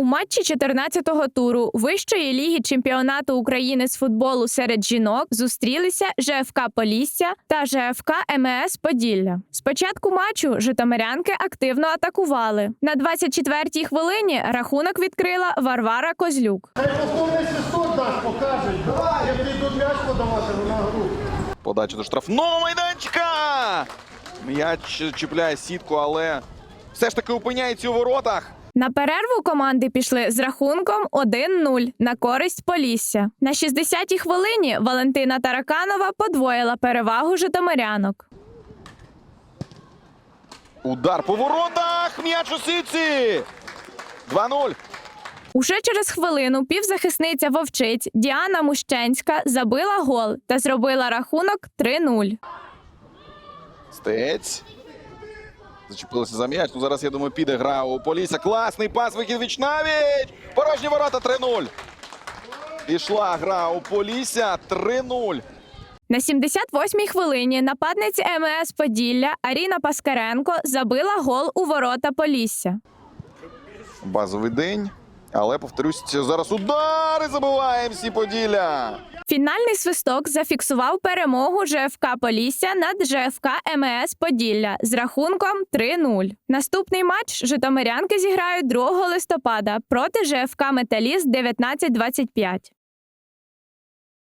У матчі 14-го туру вищої ліги чемпіонату України з футболу серед жінок зустрілися ЖФК Полісся та ЖФК МС Поділля. Спочатку матчу житомирянки активно атакували. На 24-й хвилині рахунок відкрила Варвара Козлюк. Хай повторний свисток дасть, покаже. Як йдуть м'яч подавати на гру. Подача до штрафного майданчика. М'яч чіпляє сітку, але все ж таки опиняється у воротах. На перерву команди пішли з рахунком 1-0 на користь Полісся. На 60-й хвилині Валентина Тараканова подвоїла перевагу житомирянок. Удар по воротах. М'яч у сітці. 2-0. Уже через хвилину півзахисниця вовчиць Діана Мущенська забила гол та зробила рахунок 3-0. Стець. Зачепилися за м'яч. Ну зараз, я думаю, піде гра у Полісся. Класний пас, вихід віч-навіч. Порожні ворота 3-0. Пішла гра у Полісся 3-0. На 78-й хвилині нападниця МС Поділля Аріна Паскаренко забила гол у ворота Полісся. Базовий день. Але повторюсь, зараз удари забиває МС Поділля. Фінальний свисток зафіксував перемогу ЖФК Полісся над ЖФК МС Поділля з рахунком 3-0. Наступний матч житомирянки зіграють 2 листопада проти ЖФК Металіст 1925.